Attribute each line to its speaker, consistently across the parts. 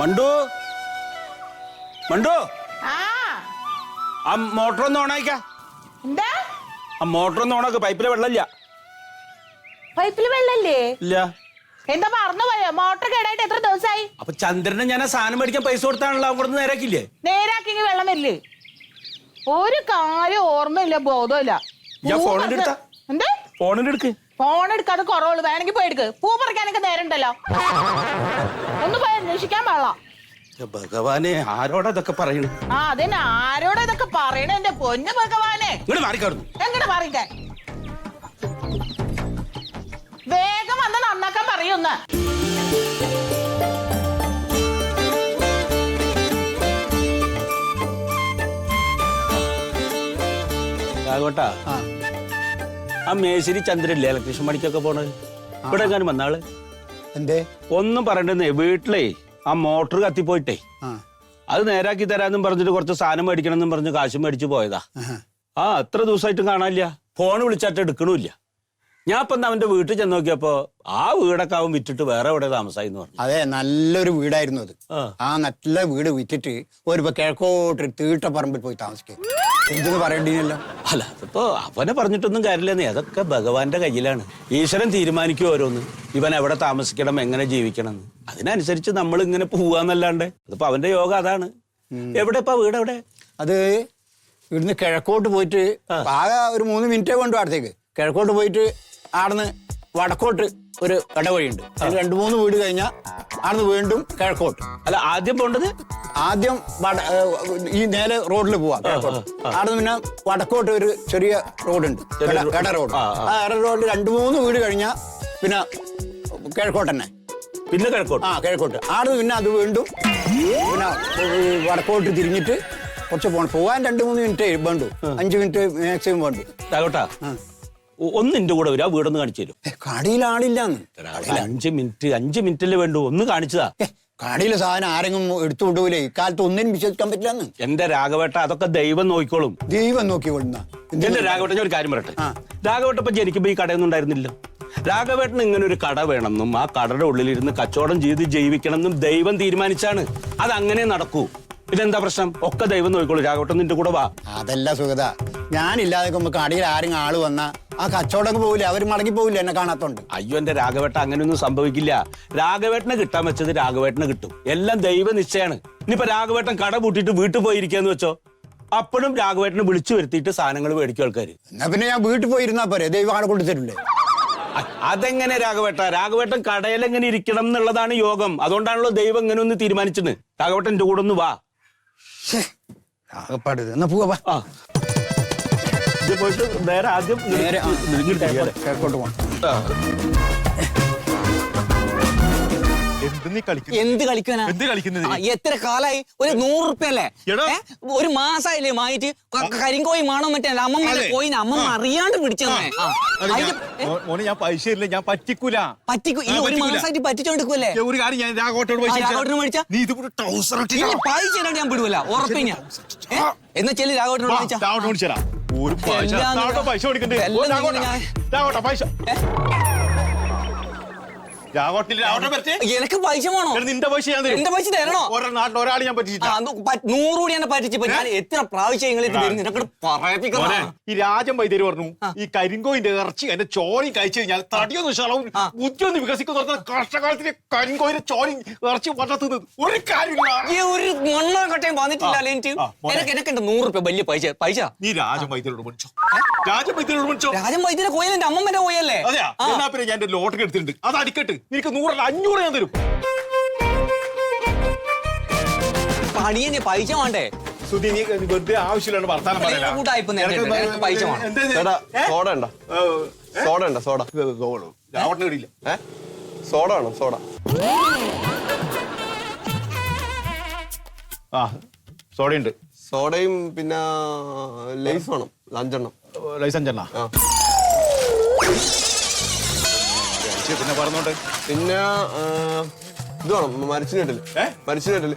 Speaker 1: മണ്ടു. മണ്ടു.
Speaker 2: ആ.
Speaker 1: ആ മോട്ടർ ഒന്ന് ഓണായിക്ക.
Speaker 2: എന്താ?
Speaker 1: ആ മോട്ടർ ഒന്ന് ഓണാക്ക്. പൈപ്പിലെ വെള്ളമില്ല.
Speaker 2: പൈപ്പിൽ വെള്ളല്ലേ
Speaker 1: ഇല്ല.
Speaker 2: എന്താ മറന്നു പോയോ? മോട്ടർ കേടായിട്ട് എത്ര ദിവസമായി
Speaker 1: അപ്പൊ ചന്ദ്രനെ ഞാൻ ആ സാധനം മേടിക്കാൻ പൈസ കൊടുത്താണല്ലോ. അവിടെ നേരാക്കില്ലേ
Speaker 2: നേരാക്കിങ്ങി വെള്ളം വരില്ലേ? ഒരു കാര്യം ഓർമ്മയില്ല ബോധമില്ല.
Speaker 1: ഞാൻ ഫോണിന്റെ
Speaker 2: എന്താ
Speaker 1: അടുത്താ.
Speaker 2: എന്ത്?
Speaker 1: ഫോണിന്റെ എടുക്ക്.
Speaker 2: ഫോൺ എടുക്കാതെ കുറവുള്ളൂ. വേണമെങ്കിൽ പോയി എടുക്ക്. പൂ പറിക്കാനൊക്കെ നേരം ഉണ്ടല്ലോ ഒന്ന് പോയി അന്വേഷിക്കാൻ പാടില്ല.
Speaker 1: ഭഗവാനെ ആരോടാ ഇതൊക്കെ പറയണു?
Speaker 2: ആ അതന്നെ. ആരോടാ ഇതൊക്കെ പറയണേ? എന്റെ പൊന്ന് ഭഗവാനെ.
Speaker 1: ഇങ്ങോട്ട് മാറിക്കാടുന്നു
Speaker 2: എങ്ങനെ പറയിക്കാൻ വേഗം വന്ന് നന്നാക്കാൻ പറയൊന്ന്
Speaker 1: രാഘവട്ടാ ആ മേശരി ചന്ദ്രല്ലേ? ഇലക്ട്രീഷ്യൻ പണിക്കൊക്കെ പോണത്. ഇവിടെ എങ്ങാനും വന്നാൾ
Speaker 3: എന്തേ?
Speaker 1: ഒന്നും പറയണ്ടെന്നേ വീട്ടിലേ ആ മോട്ടർ കത്തിപ്പോയിട്ടേ. അത് നേരാക്കി തരാന്നും പറഞ്ഞിട്ട് കുറച്ച് സാധനം മേടിക്കണം എന്നും പറഞ്ഞ് കാശും മേടിച്ചു പോയതാ. ആ എത്ര ദിവസമായിട്ടും കാണാനില്ല. ഫോൺ വിളിച്ചായിട്ട് എടുക്കണില്ല. ഞാൻ ഇപ്പൊ അവന്റെ വീട്ടിൽ ചെന്ന് നോക്കിയപ്പോ ആ വീടൊക്കെ അവൻ വിറ്റിട്ട് വേറെ എവിടെ താമസായി എന്ന് പറഞ്ഞു.
Speaker 3: അതെ നല്ലൊരു വീടായിരുന്നു അത്.
Speaker 1: ആ.
Speaker 3: ആ നല്ല വീട് വിറ്റിട്ട് ഒരു കിഴക്കോട്ട് തീട്ടപ്പറമ്പിൽ പോയി താമസിക്കും. എന്തെന്ന് പറയണ്ടീനല്ലോ
Speaker 1: അല്ല അതിപ്പോ അവനെ പറഞ്ഞിട്ടൊന്നും കാര്യമില്ലെന്നേ. അതൊക്കെ ഭഗവാന്റെ കയ്യിലാണ്. ഈശ്വരൻ തീരുമാനിക്കും ഓരോന്ന്. ഇവൻ എവിടെ താമസിക്കണം എങ്ങനെ ജീവിക്കണം എന്ന്. അതിനനുസരിച്ച് നമ്മൾ ഇങ്ങനെ പോവാന്നല്ലാണ്ട് അതിപ്പോ അവന്റെ യോഗ അതാണ്. എവിടെ ഇപ്പൊ വീട് എവിടെ
Speaker 3: അത് ഇവിടുന്ന് കിഴക്കോട്ട് പോയിട്ട് ആകെ ഒരു മൂന്ന് മിനിറ്റേ കൊണ്ടു അടുത്തേക്ക്. കിഴക്കോട്ട് പോയിട്ട് ആടന്ന് വടക്കോട്ട് ഒരു ഇടവഴിയുണ്ട് അതിൽ രണ്ട് മൂന്ന് വീട് കഴിഞ്ഞാൽ ആണെന്ന് വീണ്ടും കിഴക്കോട്ട്.
Speaker 1: അല്ല ആദ്യം പോണ്ടത്?
Speaker 3: ആദ്യം വട- ഏഹ് ഈ നേരെ റോഡിൽ പോവാ കിഴക്കോട്ട്. ആടുന്ന് പിന്നെ വടക്കോട്ട് ഒരു ചെറിയ റോഡുണ്ട്.
Speaker 1: ചെറിയ റോ-
Speaker 3: റോഡ്.
Speaker 1: ആ, ആ.
Speaker 3: റോഡിൽ രണ്ട് മൂന്ന് വീട് കഴിഞ്ഞാൽ പിന്നെ കിഴക്കോട്ട് തന്നെ
Speaker 1: പിന്നെ കിഴക്കോട്ട്?
Speaker 3: ആ കിഴക്കോട്ട്. ആടുന്ന് പിന്നെ അത് വീണ്ടും പിന്നെ ഈ വടക്കോട്ട് തിരിഞ്ഞിട്ട് കുറച്ച് പോകണം പോകാൻ രണ്ട് മൂന്ന് മിനിറ്റ് വേണ്ടു. അഞ്ച് മിനിറ്റ് മാക്സിമം വേണ്ടു.
Speaker 1: ഒ- ഒന്ന് എന്റെ കൂടെ വരാ. വീടൊന്ന് കാണിച്ചു തരും.
Speaker 3: കടയിൽ ആളില്ലാന്ന്.
Speaker 1: അഞ്ച് മിനിറ്റ് അഞ്ച് മിനിറ്റല്ലേ വേണ്ടു. ഒന്ന് കാണിച്ചതാ.
Speaker 3: കടയിലെ സാധനം ആരെങ്കിലും എടുത്തു കൊണ്ടുപോയില്ലേ ഇക്കാലത്ത് ഒന്നിനും വിശ്വസിക്കാൻ പറ്റില്ലെന്ന്.
Speaker 1: എന്റെ രാഘവേട്ട അതൊക്കെ ദൈവം നോക്കിക്കോളും.
Speaker 3: ദൈവം നോക്കിക്കൊള്ളുന്ന
Speaker 1: എന്റെ രാഘവേട്ടൻ ഞാൻ ഒരു കാര്യം പറയട്ടെ. രാഘവേട്ട ഇപ്പൊ ജനിക്കുമ്പോ ഈ കടയൊന്നും ഉണ്ടായിരുന്നില്ല. രാഘവേട്ടന് ഇങ്ങനെ ഒരു കട വേണമെന്നും ആ കടയുടെ ഉള്ളിലിരുന്ന് കച്ചവടം ചെയ്ത് ജീവിക്കണമെന്നും ദൈവം തീരുമാനിച്ചാണ്. അത് അങ്ങനെ നടക്കൂ. ഇതെന്താ പ്രശ്നം? ഒക്കെ ദൈവം നോക്കിക്കോളൂ. രാഘവട്ടം നിന്റെ കൂടെ വാ.
Speaker 3: അതല്ല സുഗത. ഞാനില്ലാതെ കടയിൽ ആരെങ്കിലും ആൾ വന്നാ ആ കച്ചവടം പോവില്ല അവർ മടങ്ങി പോവില്ല എന്നെ കാണാത്തോണ്ട്.
Speaker 1: അയ്യോ എന്റെ രാഘവേട്ട അങ്ങനെയൊന്നും സംഭവിക്കില്ല. രാഘവേട്ടനെ കിട്ടാൻ വെച്ചത് രാഘവേട്ടനെ കിട്ടും. എല്ലാം ദൈവ നിശ്ചയാണ് ഇനിയിപ്പോ രാഘവേട്ടൻ കട പൂട്ടിയിട്ട് വീട്ടിൽ പോയിരിക്കാന്ന് വെച്ചോ? അപ്പോഴും രാഘവേട്ടനെ വിളിച്ചു വരുത്തിയിട്ട് സാധനങ്ങൾ മേടിക്കും ആൾക്കാര്.
Speaker 3: എന്നാ പിന്നെ ഞാൻ വീട്ടിൽ പോയിരുന്നാ പോരെ? ദൈവം ആളെ കൊണ്ടു തരില്ലേ
Speaker 1: അതെങ്ങനെ രാഘവേട്ട? രാഘവേട്ടൻ കടയിൽ എങ്ങനെ ഇരിക്കണം എന്നുള്ളതാണ് യോഗം. അതുകൊണ്ടാണല്ലോ ദൈവം ഇങ്ങനെ ഒന്ന് തീരുമാനിച്ചത്. രാഘവേട്ടൻ എന്റെ കൂടെ ഒന്ന് വാ.
Speaker 3: ആകപ്പാട് എന്നാ പോവാ
Speaker 1: ആ. പോയിട്ട് നേരെ ആദ്യം
Speaker 3: നേരെ. കിഴക്കോട്ട് പോകണം
Speaker 4: എന്ത് നീ കളിക്കുന്നു?
Speaker 5: എന്ത് കളിക്കാനാ
Speaker 4: എന്ത് കളിക്കുന്നത്
Speaker 5: ആ, എത്ര കാലായി? ഒരു നൂറ് റുപ്യ അല്ലേ
Speaker 4: എടോ.
Speaker 5: ഏ? ഒരു മാസായില്ലേ മായിട്ട് ക- കരിങ്കോയി മാണോ മറ്റേ അമ്മമ്മ
Speaker 4: അതെ.
Speaker 5: കോയിന് അമ്മമ്മ
Speaker 4: ആ.
Speaker 5: അറിയാണ്ട് പിടിച്ചെന്നേ ആ.
Speaker 4: അത് ഞാൻ-
Speaker 5: ഏ,
Speaker 4: മോ- മോനെ ഞാൻ പൈസ ഇല്ല ഞാൻ പറ്റിക്കൂല.
Speaker 5: പറ്റിക്കൂ.
Speaker 4: ആ,
Speaker 5: ഒരു
Speaker 4: പറ്റിക്കൂല.
Speaker 5: മാസായിട്ട് പറ്റിച്ചോണ്ടിരിക്കുവല്ലേ?
Speaker 4: ഏ, ഒരു കാര്യം ഞാൻ രാഘോട്ടോട് പൈസ
Speaker 5: ആ,
Speaker 4: ഇല്ല.
Speaker 5: രാഘവട്ടന് മേടിച്ചാ?
Speaker 4: നീ ഇത് ട്രൗസർ
Speaker 5: ഇനി പൈസ ഇല്ലാണ്ട് ഞാൻ വിടൂല ഉറപ്പിഞ്ഞ എന്നാ ചെല്ലി രാഘവട്ടിനോട് ചോദിച്ചാ
Speaker 4: രാഘവട്ട മേടിച്ചരാ ഒരു പൈസ രാഘവട്ട പൈസ കൊടുക്കണ്ടേ
Speaker 5: എല്ലാം
Speaker 4: ഓ,
Speaker 5: ഞാൻ-
Speaker 4: രാഘവട്ട പൈസ.
Speaker 5: ഏ? എനിക്ക് പൈസ വേണോ?
Speaker 4: നിന്റെ പൈസ ഞാൻ
Speaker 5: എന്റെ പൈസ തരണോ?
Speaker 4: ഓരോ നാട്ടിൽ ഒരാൾ ഞാൻ
Speaker 5: നൂറ് കൂടി എന്നെ പറ്റിച്ചപ്പോ ഞാൻ എത്ര പ്രാവശ്യം. വരുന്നു എന്നൊക്കെ
Speaker 4: ഈ രാജൻ വൈദ്യര് പറഞ്ഞു ഈ കരിങ്കോയിന്റെ ഇറച്ചി എന്റെ ചോരി കഴിച്ചു കഴിഞ്ഞാൽ തടിയൊന്നും ശളവും. ബുദ്ധിയൊന്ന് വികസിക്കുന്ന കഷ്ടകാലത്തിന് കരിങ്കോയിന്റെ ചോരി ഇറച്ചി വളർത്തുന്നത് ഒരു കാര്യമില്ല.
Speaker 5: ഈ ഒരു മണ്ണാക്കട്ടയും വന്നിട്ടില്ല എനിക്ക്. എനക്ക് എനക്കുണ്ട് നൂറ് രൂപ വലിയ പൈസ പൈസ?
Speaker 4: നീ രാജൻ വൈദ്യരോട് മേടിച്ചോ രാജൻ വൈദ്യരോട് മേടിച്ചോ
Speaker 5: രാജൻ വൈദ്യരെ എന്റെ അമ്മമ്മന്റെ കോയല്ലേ
Speaker 4: അതെയാ? പിന്നെ ഞാൻ എന്റെ ലോട്ടറി എടുത്തിട്ടുണ്ട്. അത് അടിക്കട്ട്. നിനക്ക് നൂറല്ല അഞ്ഞൂറ് ഞാൻ തരും.
Speaker 5: പണിയെ പൈസ വേണ്ടേ?
Speaker 4: സുധി നീ വെറുതെ ആവശ്യമില്ലാണ്ട് വർത്താനം പറയലാ.
Speaker 5: നേരത്തെ
Speaker 4: നിനക്ക്
Speaker 5: പൈസ വേണം.
Speaker 4: എന്താ ഇത്?
Speaker 6: ചേട്ടാ
Speaker 4: ഏ?
Speaker 6: സോഡ ഉണ്ടോ? സോഡ ഉണ്ടോ സോഡ.
Speaker 4: ഇത് സോഡ. രാവട്ടന് കിട്ടിയില്ല
Speaker 6: ഏ? സോഡ വേണം സോഡ.
Speaker 4: ആ സോഡയുണ്ട്.
Speaker 6: സോഡയും പിന്നെ ലൈസ് വേണം അഞ്ചെണ്ണം
Speaker 4: ലൈസൻസ് എണ്ണ
Speaker 6: ആ.
Speaker 4: പിന്നെ പറഞ്ഞോട്ടെ
Speaker 6: പിന്നെ ഇത് വേണം മരിച്ചിനിട്ടിൽ
Speaker 4: മരിച്ചു
Speaker 6: മരിച്ചിനിട്ടിൽ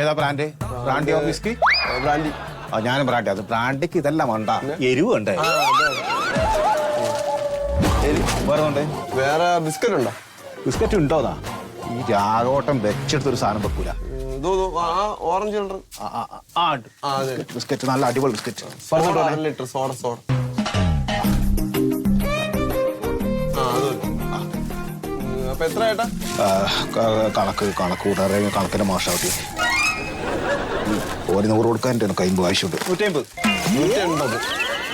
Speaker 4: ഏതാ ബ്രാൻഡ്? ബ്രാൻഡി ഓഫീസ്ക്ക്?
Speaker 6: ബ്രാൻഡി.
Speaker 4: ആ ഞാനും ബ്രാൻഡി. അത് ബ്രാൻഡിക്ക് ഇതെല്ലാം വേണ്ട. എരിവ്
Speaker 6: ശരി
Speaker 4: വേറെ
Speaker 6: വേറെ ബിസ്ക്കറ്റ് ഉണ്ടോ
Speaker 4: ബിസ്ക്കറ്റ് ഉണ്ടോന്നാ ഈ രാഘവട്ടം വെച്ചെടുത്തൊരു സാധനം വെക്കൂല.
Speaker 6: ഓറഞ്ച്
Speaker 4: ഉണ്ട്. ബിസ്ക്കറ്റ് നല്ല അടിപൊളി ബിസ്ക്കറ്റ്.
Speaker 6: Litre soda soda. അപ്പൊ എത്ര ഏട്ടാ?
Speaker 4: കണക്ക് കണക്ക് കൂട്ടാറേ കണക്കിന്റെ മാഷാവത്തി ഒരു നൂറ് കൊടുക്കാൻ എനിക്ക് അമ്പത് ആവശ്യമുണ്ട്. നൂറ്റമ്പത്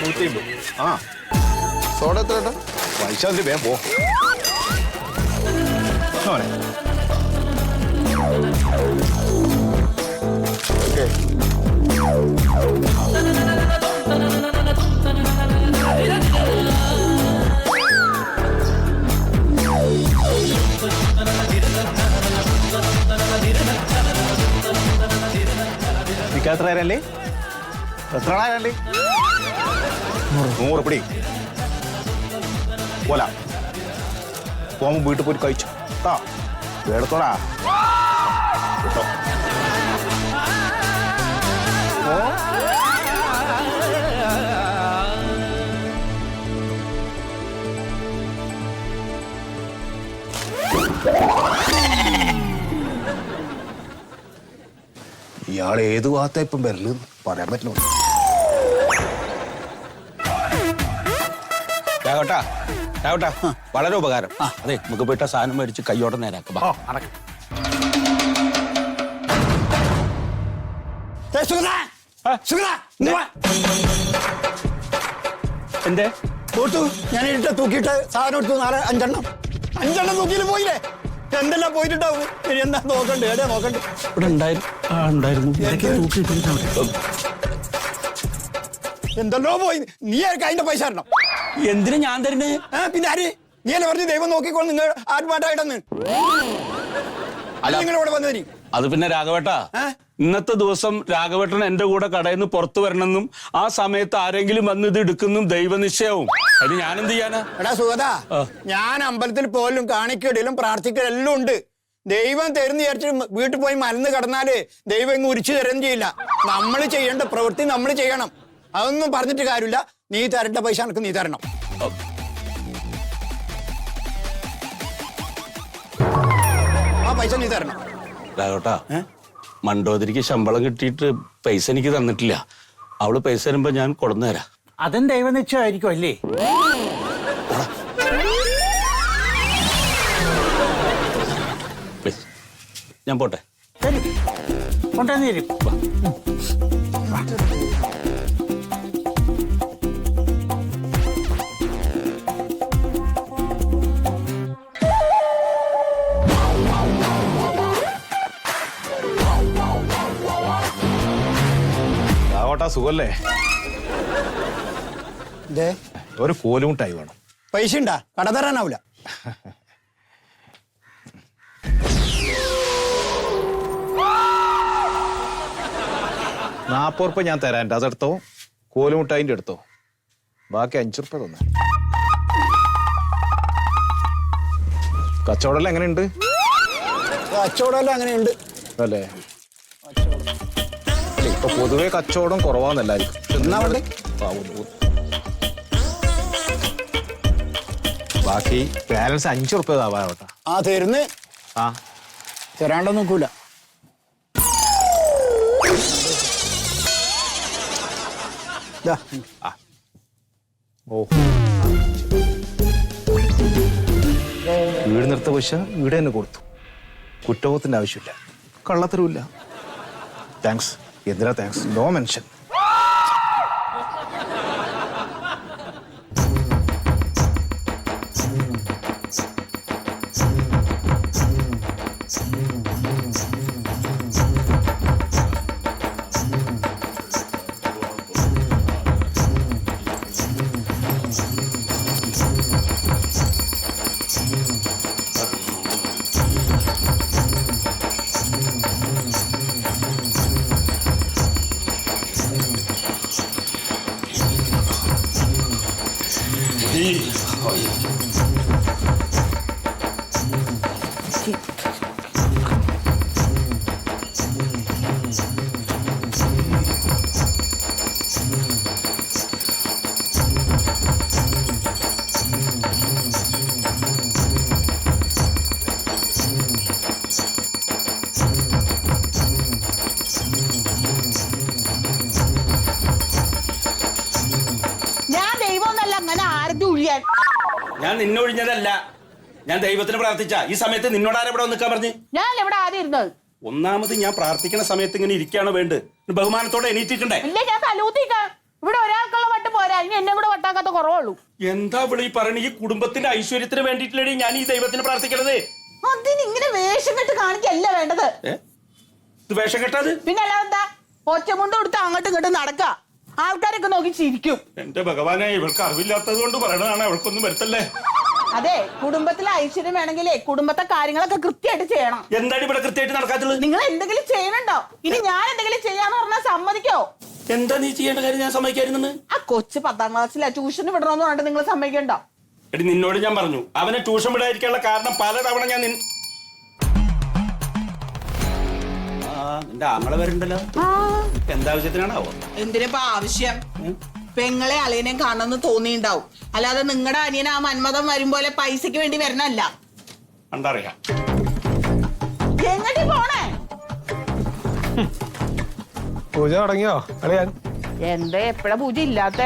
Speaker 6: നൂറ്റി എൺപത്
Speaker 4: ആ.
Speaker 6: സോഡ എത്ര ഏട്ടാ?
Speaker 4: പൈസ അതിൽ വേഗം പോ.
Speaker 6: ഓക്കെ.
Speaker 4: ആരല്ലേ എത്ര ആരല്ലേ നൂറ് പിടി. പോല. പോകുമ്പോ വീട്ടിൽ പോയി കഴിച്ചു. കേട്ടോ എടുത്തോടാ കേട്ടോ. ഓ. ഇയാൾ ഏത് ഭാഗത്താ ഇപ്പം വരൽ പറയാൻ
Speaker 1: രാഘവട്ടാ വളരെ ഉപകാരം. അതെ നമുക്ക് പോയിട്ട് സാധനം മേടിച്ച് കയ്യോടെ നേരാക്കാം. എന്തേ?
Speaker 3: ഞാൻ ഇട്ട് തൂക്കിയിട്ട് സാധനം എടുത്തു നാല് അഞ്ചെണ്ണം. അഞ്ചെണ്ണം തൂക്കിയിട്ട് പോയില്ലേ? എന്തെല്ലാം പോയിട്ടുണ്ടാവും. ഇനി എന്താ നോക്കണ്ട്? എവിടെയാ നോക്കണ്ട്?
Speaker 1: ഇവിടെ ഉണ്ടായിരുന്നു ആ ഉണ്ടായിരുന്നു.
Speaker 3: എന്തെല്ലോ പോയി? നീ ആർക്ക് അതിന്റെ പൈസ തരണം?
Speaker 1: എന്തിനു ഞാൻ തരുന്നേ?
Speaker 3: ആ പിന്നെ ആര്? നീ അല്ലേ പറഞ്ഞു ദൈവം നോക്കിക്കോളും നിങ്ങൾ ആത്മാട്ടായിട്ടെന്ന് അല്ല. നിങ്ങൾ ഇവിടെ വന്നതിന്.
Speaker 1: അത് പിന്നെ രാഘവേട്ടാ ഇന്നത്തെ ദിവസം രാഘവേട്ടൻ എന്റെ കൂടെ കടയിൽ നിന്ന് പുറത്തു വരണമെന്നും ആ സമയത്ത് ആരെങ്കിലും വന്ന് ഇത് എടുക്കുന്നും ദൈവനിശ്ചയവും. അത് ഞാൻ എന്ത് ചെയ്യാനാ?
Speaker 3: എടാ സുഗത ഞാൻ അമ്പലത്തിൽ പോലും കാണിക്കടയിലും പ്രാർത്ഥിക്കലെല്ലാം ഉണ്ട്. ദൈവം തരുന്ന വിചാരിച്ച് വീട്ടിൽ പോയി മരുന്ന് കിടന്നാൽ ദൈവം ഇങ്ങ് ഉരിച്ചു തരുകയും ചെയ്യില്ല. നമ്മൾ ചെയ്യേണ്ട പ്രവൃത്തി നമ്മൾ ചെയ്യണം. അതൊന്നും പറഞ്ഞിട്ട് കാര്യമില്ല. നീ തരേണ്ട പൈസ എനിക്ക് നീ തരണം. ആ പൈസ നീ തരണം.
Speaker 1: രാഘവേട്ടാ മണ്ടോതിരിക്ക് ശമ്പളം കിട്ടിയിട്ട് പൈസ എനിക്ക് തന്നിട്ടില്ല. അവൾ പൈസ തരുമ്പോ ഞാൻ കൊടുന്നു തരാം.
Speaker 7: അതും ദൈവനിശ്ചയമായിരിക്കും അല്ലേ?
Speaker 1: പ്ലീസ് ഞാൻ പോട്ടെ.
Speaker 7: ശരി. കൊണ്ടുവന്ന് തരും.
Speaker 4: ആവട്ടാ സുഖല്ലേ?
Speaker 3: ഒരു
Speaker 4: ഒരു കോലുമുട്ടായി വേണം.
Speaker 3: പൈസ ഉണ്ടാ കട തരാനാവില്ല
Speaker 4: നാപ്പത് ഉറുപ്പ ഞാൻ തരാൻ അതെടുത്തോ. കോലുമുട്ടായിന്റെ എടുത്തോ. ബാക്കി അഞ്ചു ഉറുപ്പ തന്നെ. കച്ചവടം എങ്ങനെയുണ്ട്?
Speaker 3: കച്ചവടം അങ്ങനെയുണ്ട്.
Speaker 4: അല്ലേ? പൊതുവെ കച്ചവടം കുറവാന്നല്ലായിരിക്കും. ബാക്കി ബാലൻസ് അഞ്ചു റുപ്യ ആവാട്ടാ
Speaker 3: ആ തരുന്ന്?
Speaker 4: ആ.
Speaker 3: തരാണ്ടോ നോക്കൂല
Speaker 4: ഓ. വീട് നിർത്ത പൈസ വീട് തന്നെ കൊടുത്തു. കുറ്റബോധത്തിന്റെ ആവശ്യമില്ല. കള്ളത്തരവില്ല താങ്ക്സ് എന്തിനാ താങ്ക്സ് നോ മെൻഷൻ
Speaker 2: 泡一下
Speaker 1: ഞാൻ നിന്നൊഴിഞ്ഞതല്ല ഞാൻ ദൈവത്തിന് പ്രാർത്ഥിച്ച. ഈ സമയത്ത് നിന്നോട് ആരെവിടെ നിൽക്കാൻ പറഞ്ഞു?
Speaker 2: ഞാൻ എവിടെ ആദ്യം ഇരുന്നത്?
Speaker 1: ഒന്നാമത് ഞാൻ പ്രാർത്ഥിക്കുന്ന സമയത്ത് ഇങ്ങനെ ഇരിക്കുകയാണ് വേണ്ടത്? ബഹുമാനത്തോടെ എണീറ്റിട്ടുണ്ടേ
Speaker 2: ഇല്ല ഞാൻ തലൂത്തിക്ക ഇവിടെ ഒരാൾക്കുള്ള വട്ട് പോരാ. ഇനി എന്നെ കൂടെ വട്ടാക്കാത്ത കുറവുള്ളൂ.
Speaker 1: എന്താ വിളി പറയണ? ഈ കുടുംബത്തിന്റെ ഐശ്വര്യത്തിന് വേണ്ടിയിട്ടില്ലേ ഞാൻ ഈ ദൈവത്തിന് പ്രാർത്ഥിക്കണത്?
Speaker 2: അതിന് ഇങ്ങനെ വേഷം കെട്ട് കാണിക്കല്ല വേണ്ടത്.
Speaker 1: വേഷം കെട്ടത്?
Speaker 2: പിന്നെ അല്ലാതെ എന്താ ഒറ്റമുണ്ട് കൊടുത്ത് അങ്ങോട്ടും ഇങ്ങോട്ടും നടക്ക. ആൾക്കാരൊക്കെ നോക്കി ചിരിക്കും.
Speaker 1: എന്റെ ഭഗവാനെ ഇവൾക്ക് അറിവില്ലാത്തത് കൊണ്ട് പറയണതാണ് അവൾക്കൊന്നും വരുത്തല്ലേ?
Speaker 2: അതെ കുടുംബത്തിൽ ഐശ്വര്യം വേണമെങ്കിലേ കുടുംബത്തെ കാര്യങ്ങളൊക്കെ കൃത്യമായിട്ട് ചെയ്യണം.
Speaker 1: എന്താണ് ഇവിടെ കൃത്യമായിട്ട് നടക്കാത്തത്?
Speaker 2: നിങ്ങൾ എന്തെങ്കിലും ചെയ്യണുണ്ടോ? ഇനി ഞാൻ എന്തെങ്കിലും ചെയ്യാന്ന് പറഞ്ഞാൽ സമ്മതിക്കോ?
Speaker 1: എന്താ നീ ചെയ്യേണ്ട കാര്യം ഞാൻ സമ്മതിക്കായിരുന്നു
Speaker 2: ആ കൊച്ചു പത്താം ക്ലാസ്സിലാ ട്യൂഷൻ വിടണമെന്ന് പറഞ്ഞിട്ട് നിങ്ങൾ സമ്മതിക്കണ്ടോ?
Speaker 1: എടി നിന്നോട് ഞാൻ പറഞ്ഞു. അവനെ ട്യൂഷൻ വിടാതിരിക്കാനുള്ള കാരണം പലതവണ ഞാൻ നിന്റെ ആങ്ങളെ വരുന്നുണ്ടല്ലോ എന്താവശ്യത്തിനാണാവോ
Speaker 2: എന്തിനിപ്പോ ആവശ്യം? പെങ്ങളെ അളിയനെ കാണണമെന്ന് തോന്നിണ്ടാവും അല്ലാതെ നിങ്ങളുടെ അനിയൻ ആ മന്മഥം വരും പോലെ പൈസക്ക് വേണ്ടി വരണല്ല
Speaker 1: കണ്ടറിയാം.
Speaker 2: എങ്ങോട്ട് പോണേ?
Speaker 6: പൂജ തുടങ്ങിയോ? കളിയാൻ
Speaker 2: എന്താ എപ്പോഴാ പൂജ ഇല്ലാത്ത?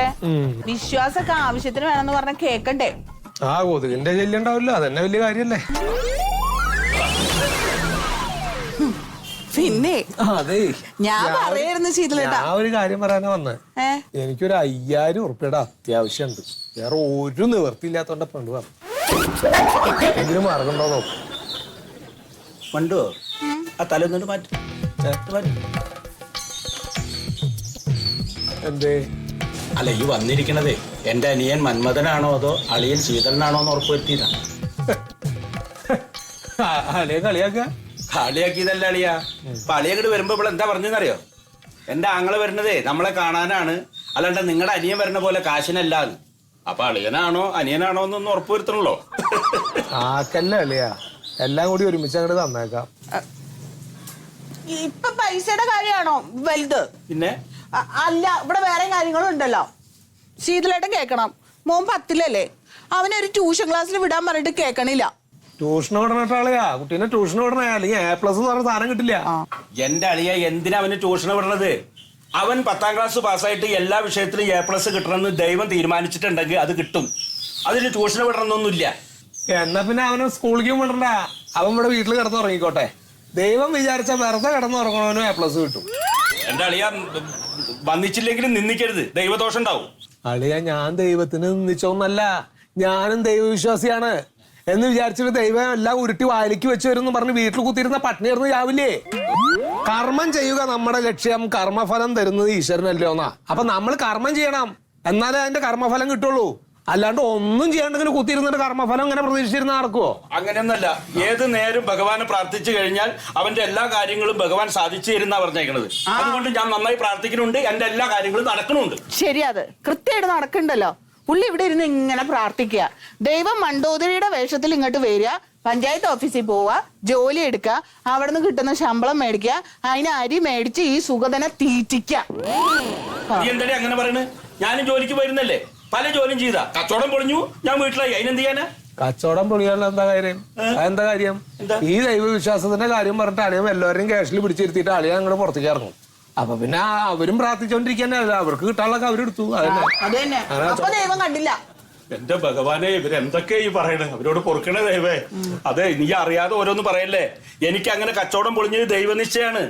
Speaker 2: വിശ്വാസൊക്കെ ആവശ്യത്തിന് വേണമെന്ന് പറഞ്ഞ കേക്കണ്ടേ?
Speaker 6: ആ കൊതുകിന്റെ ശല്യം ഉണ്ടാവില്ല അതന്നെ വലിയ കാര്യല്ലേ? അതെ.
Speaker 2: ഞാൻ പറയായിരുന്നു ശീതലേട്ടാ
Speaker 6: ആ ഒരു കാര്യം പറയാനാ വന്നേ.
Speaker 2: ഏ?
Speaker 6: എനിക്കൊരു അയ്യായിരം ഉറുപ്പിയുടെ അത്യാവശ്യമുണ്ട്. വേറെ ഒരു നിവർത്തിയില്ലാത്തോണ്ട പണ്ട് പറഞ്ഞു എന്തിനും മാർഗം ഉണ്ടോ നോക്കും.
Speaker 1: പണ്ടോ ആ തല മാറ്റി. മാറ്റി.
Speaker 6: എന്തേ?
Speaker 1: അല്ല ഈ വന്നിരിക്കണതേ എന്റെ അനിയൻ മന്മഥനാണോ അതോ അളിയൻ ശീതളനാണോ എന്ന് ഉറപ്പുവരുത്തിയതാ.
Speaker 6: അല്ലേ കളിയാക്ക
Speaker 1: കളിയാക്കിയതല്ല അളിയ? അപ്പൊ അളിയങ്ങോട്ട് വരുമ്പോ ഇവിടെ എന്താ പറഞ്ഞെന്നറിയോ എന്റെ ആങ്ങളെ വരുന്നതേ നമ്മളെ കാണാനാണ്. അല്ലാണ്ട് നിങ്ങളുടെ അനിയൻ വരുന്ന പോലെ കാശിനല്ലാന്ന്. അപ്പൊ അളിയനാണോ അനിയനാണോ എന്നൊന്ന് ഉറപ്പുവരുത്തണല്ലോ
Speaker 6: ആക്കല്ല അളിയാ? എല്ലാം കൂടി ഒരുമിച്ച് അങ്ങോട്ട് തന്നേക്കാം.
Speaker 2: ഇപ്പൊ പൈസയുടെ കാര്യമാണോ വലുത്?
Speaker 1: പിന്നെ?
Speaker 2: അ- അല്ല ഇവിടെ വേറെ കാര്യങ്ങളും ഉണ്ടല്ലോ. ശീതലേട്ടൻ കേക്കണം. മോൻ പത്തിലല്ലേ? അവനെ ഒരു ട്യൂഷൻ ക്ലാസ്സിൽ വിടാൻ പറഞ്ഞിട്ട് കേക്കണില്ല.
Speaker 6: ട്യൂഷൻ വിടണിട്ട് ആളെയാ കുട്ടീനെ ട്യൂഷൻ വിടണേ അല്ലെങ്കിൽ എ പ്ലസ് എന്ന് പറഞ്ഞ സാധനം കിട്ടില്ല.
Speaker 1: എന്റെ അളിയ എന്തിനാ അവന് ട്യൂഷൻ വിടണത്? അവൻ പത്താം ക്ലാസ് പാസ്സായിട്ട് എല്ലാ വിഷയത്തിലും എ പ്ലസ് കിട്ടണമെന്ന് ദൈവം തീരുമാനിച്ചിട്ടുണ്ടെങ്കിൽ അത് കിട്ടും. അതിന് ട്യൂഷന് വിടണമെന്നൊന്നുമില്ല.
Speaker 6: എന്നാ പിന്നെ അവനെ സ്കൂളിലേക്കും വിടണ്ട. അവൻ ഇവിടെ വീട്ടിൽ കിടന്നുറങ്ങിക്കോട്ടെ. ദൈവം വിചാരിച്ച വെറുതെ കിടന്നുറങ്ങണവനും എ പ്ലസ് കിട്ടും.
Speaker 1: എന്റെ അളിയ വന്നിച്ചില്ലെങ്കിലും നിന്നിക്കരുത്. ദൈവദോഷം ഉണ്ടാവും.
Speaker 6: അളിയ ഞാൻ ദൈവത്തിന് നിന്നിച്ചോന്നല്ല. ഞാനും ദൈവവിശ്വാസിയാണ്. എന്ന് വിചാരിച്ചിട്ട് ദൈവം എല്ലാം ഉരുട്ടി വായിലേക്ക് വെച്ച് വരും പറഞ്ഞ് വീട്ടിൽ കുത്തിയിരുന്ന പട്ടിണി ഇരുന്ന് രാവിലെ. കർമ്മം ചെയ്യുക നമ്മുടെ ലക്ഷ്യം കർമ്മഫലം തരുന്നത് ഈശ്വരനല്ലോ എന്നാ അപ്പൊ നമ്മൾ കർമ്മം ചെയ്യണം. എന്നാലേ അതിന്റെ കർമ്മഫലം കിട്ടുള്ളൂ. അല്ലാണ്ട് ഒന്നും ചെയ്യാണ്ടിങ്ങനെ കുത്തിയിരുന്നിട്ട് കർമ്മഫലം ഇങ്ങനെ പ്രതീക്ഷിച്ചിരുന്ന നടക്കുവോ
Speaker 1: അങ്ങനെയൊന്നല്ല. ഏത് നേരം ഭഗവാനെ പ്രാർത്ഥിച്ചു കഴിഞ്ഞാൽ അവന്റെ എല്ലാ കാര്യങ്ങളും ഭഗവാൻ സാധിച്ചു തരുന്ന പറഞ്ഞേക്കുന്നത് അതുകൊണ്ട് ഞാൻ നന്നായി പ്രാർത്ഥിക്കുന്നുണ്ട്. എന്റെ എല്ലാ കാര്യങ്ങളും നടക്കണുണ്ട്
Speaker 2: ശരി അത്. കൃത്യമായിട്ട് നടക്കണ്ടല്ലോ. പുള്ളി ഇവിടെ ഇരുന്ന് ഇങ്ങനെ പ്രാർത്ഥിക്കുക. ദൈവം മണ്ടോദരിയുടെ വേഷത്തിൽ ഇങ്ങോട്ട് വരിക. പഞ്ചായത്ത് ഓഫീസിൽ പോവുക. ജോലി എടുക്കുക. അവിടെ നിന്ന് കിട്ടുന്ന ശമ്പളം മേടിക്കുക. അതിന് അരി മേടിച്ച് ഈ സുഗതനെ തീറ്റിക്കുക.
Speaker 1: നീ എന്താടി അങ്ങനെ പറയണേ? ഞാനും ജോലിക്ക് വരുന്നല്ലേ പല ജോലിയും ചെയ്താ. കച്ചവടം പൊളിഞ്ഞു. ഞാൻ വീട്ടിലായി. അതിനെന്ത് ചെയ്യാനാ?
Speaker 6: കച്ചവടം പൊളിയാനുള്ള എന്താ കാര്യം? അതെന്താ കാര്യം?
Speaker 1: എന്താ?
Speaker 6: ഈ ദൈവവിശ്വാസത്തിന്റെ കാര്യം പറഞ്ഞിട്ട് അളിയും എല്ലാവരെയും ക്യാഷിൽ പിടിച്ചിരുത്തിയിട്ട് അളിയൻ അങ്ങോട്ട് പുറത്തേക്ക് ഇറങ്ങും. അപ്പൊ പിന്നെ അവരും പ്രാർത്ഥിച്ചോണ്ടിരിക്കാനല്ല അവർക്ക് കിട്ടാനുള്ള അവരെടുത്തു. അതന്നെ.
Speaker 2: അത് തന്നെ. അപ്പൊ ദൈവം കണ്ടില്ല.
Speaker 1: എന്റെ ഭഗവാനെ ഇവരെന്തൊക്കെ ഈ പറയണത് അവരോട് പൊറുക്കണേ ദൈവേ. അതെ നീ അറിയാതെ ഓരോന്ന് പറയല്ലേ? എനിക്ക് അങ്ങനെ കച്ചവടം പൊളിഞ്ഞത് ദൈവനിശ്ചയാണ്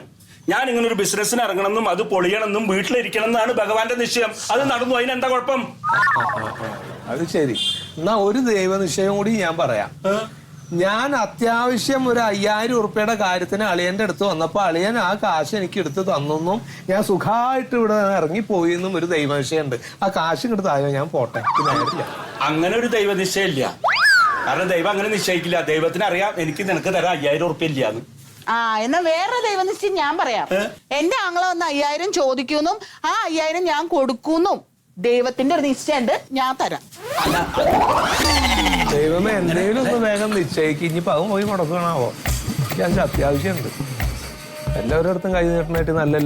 Speaker 1: ഞാൻ ഇങ്ങനെ ഒരു ബിസിനസ്സിന് ഇറങ്ങണമെന്നും അത് പൊളിയണമെന്നും വീട്ടിലിരിക്കണം എന്നാണ് ഭഗവാന്റെ നിശ്ചയം. അത് നടന്നു അതിനെന്താ കുഴപ്പം?
Speaker 6: അത് ശരി. എന്നാ ഒരു ദൈവനിശ്ചയം കൂടി ഞാൻ പറയാം. ഞാൻ അത്യാവശ്യം ഒരു അയ്യായിരം ഉറുപ്പ്യയുടെ കാര്യത്തിന് അളിയന്റെ അടുത്ത് വന്നപ്പോൾ അളിയൻ ആ കാശ് എനിക്ക് എടുത്ത് തന്നെന്നും. ഞാൻ സുഖമായിട്ട് ഇവിടെ ഇറങ്ങിപ്പോയി എന്നും ഒരു ദൈവനിശ്ചയുണ്ട് ആ കാശ് ഇങ്ങോട്ട് ഞാൻ പോട്ടെ.
Speaker 1: അങ്ങനെ ഒരു ദൈവനിശ്ചയില്ല കാരണം ദൈവം അങ്ങനെ നിശ്ചയിക്കില്ല. ദൈവത്തിന് അറിയാം എനിക്ക് നിനക്ക് തരാം അയ്യായിരം ഉറുപ്പ്യ ഇല്ലാന്ന്.
Speaker 2: ആ എന്നാ വേറെ ദൈവനിശ്ചയം ഞാൻ പറയാം. എന്റെ ആങ്ങളെ വന്ന് അയ്യായിരം ചോദിക്കുന്നും ആ അയ്യായിരം ഞാൻ കൊടുക്കുന്നും. ദൈവത്തിന്റെ ഒരു നിശ്ചയുണ്ട് ഞാൻ തരാം.
Speaker 6: ദൈവമേ എന്തെങ്കിലും ഒന്ന് വേഗം നിശ്ചയിക്ക്. ഇനിയിപ്പോ അത് പോയി മുടക്കണാവോ ഞങ്ങൾക്ക് അത്യാവശ്യമുണ്ട്. എല്ലാവരുടെ അടുത്തും കൈ നീട്ടണായിട്ട് നല്ലല്ലേ